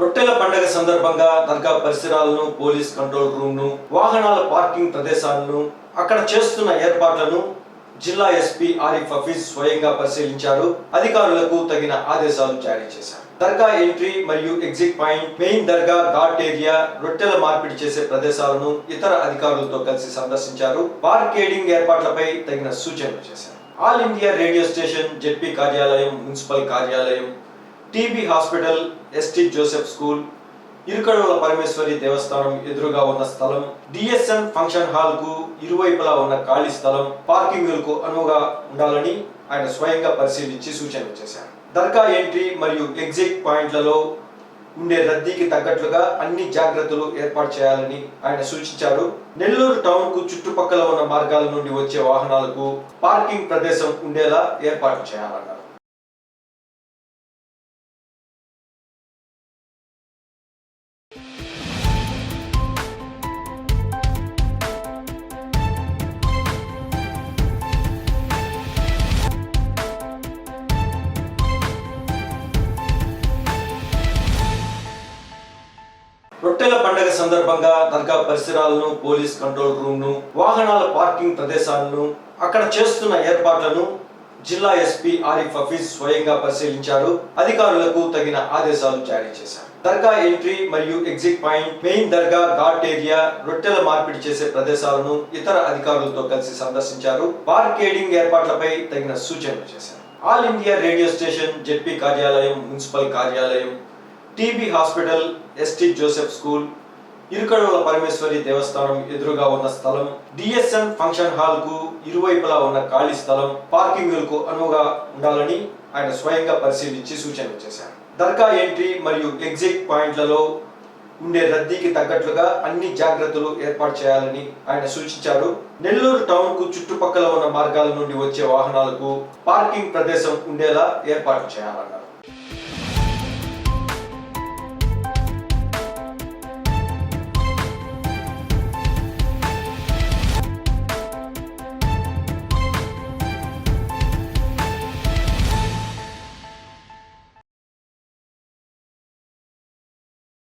రొట్టెల పండగ సందర్భంగా దర్గా పరిసరాలను పోలీస్ కంట్రోల్ రూమ్ను వాహనాల పార్కింగ్ ప్రదేశాలను అక్కడ చేస్తున్న ఏర్పాట్లను జిల్లా ఎస్పీ ఆరిఫ్ హఫీజ్ స్వయంగా పరిశీలించారు. అధికారులకు తగిన ఆదేశాలు జారీ చేశారు. దర్గా ఎంట్రీ మరియు exit point main dargah ghat area రొట్టెల మార్పిడి చేసే ప్రదేశాలను ఇతర అధికారులతో కలిసి సందర్శించారు. బార్కేడింగ్ ఏర్పాట్లపై తగిన సూచనలు చేశారు. All India radio station ZP కార్యాలయం మున్సిపల్ కార్యాలయం TB hospital ST Joseph school Irukadala Parameshwari దేవస్థానం ఎదురుగా ఉన్న స్థలం డిఎస్ఎన్ ఫంక్షన్ హాల్కు ఇరువైపులా ఉన్న ఖాళీ స్థలం పార్కింగులకు అనువుగా ఉండాలని ఆయన స్వయంగా పరిశీలించి సూచనలు చేశారు. దర్గా ఎంట్రీ మరియు ఎగ్జిట్ పాయింట్లలో ఉండే రద్దీకి తగ్గట్లుగా అన్ని జాగ్రత్తలు ఏర్పాటు చేయాలని ఆయన సూచించారు. నెల్లూరు టౌన్కు చుట్టుపక్కల ఉన్న మార్గాల నుండి వచ్చే వాహనాలకు పార్కింగ్ ప్రదేశం ఉండేలా ఏర్పాటు చేయాలన్నారు. రొట్టెల పండగ సందర్భంగా దర్గా పరిసరాలను పోలీస్ కంట్రోల్ రూమ్ను వాహనాల పార్కింగ్ ప్రదేశాలను అక్కడ చేస్తున్న ఏర్పాట్లను జిల్లా ఎస్పీ ఆరిఫ్ హఫీజ్ స్వయంగా పరిశీలించారు. అధికారులకు తగిన ఆదేశాలు జారీ చేశారు. దర్గా ఎంట్రీ మరియు exit point main dargah ghat area రొట్టెల మార్పిడి చేసే ప్రదేశాలను ఇతర అధికారులతో కలిసి సందర్శించారు. బార్కేడింగ్ ఏర్పాట్లపై తగిన సూచనలు చేశారు. All India radio station ZP కార్యాలయం మున్సిపల్ కార్యాలయం TB hospital ST Joseph school Irukadola Parameshwari దేవస్థానం ఎదురుగా ఉన్న స్థలం డిఎస్ఎన్ ఫంక్షన్ హాల్కు ఇరువైపులా ఉన్న ఖాళీ స్థలం పార్కింగులకు అనువుగా ఉండాలని ఆయన స్వయంగా పరిశీలించి సూచనలు చేశారు. దర్గా ఎంట్రీ మరియు ఎగ్జిట్ పాయింట్లలో ఉండే రద్దీకి తగ్గట్లుగా అన్ని జాగ్రత్తలు ఏర్పాటు చేయాలని ఆయన సూచించారు. నెల్లూరు టౌన్కు చుట్టుపక్కల ఉన్న మార్గాల నుండి వచ్చే వాహనాలకు పార్కింగ్ ప్రదేశం ఉండేలా ఏర్పాటు చేయాలన్నారు.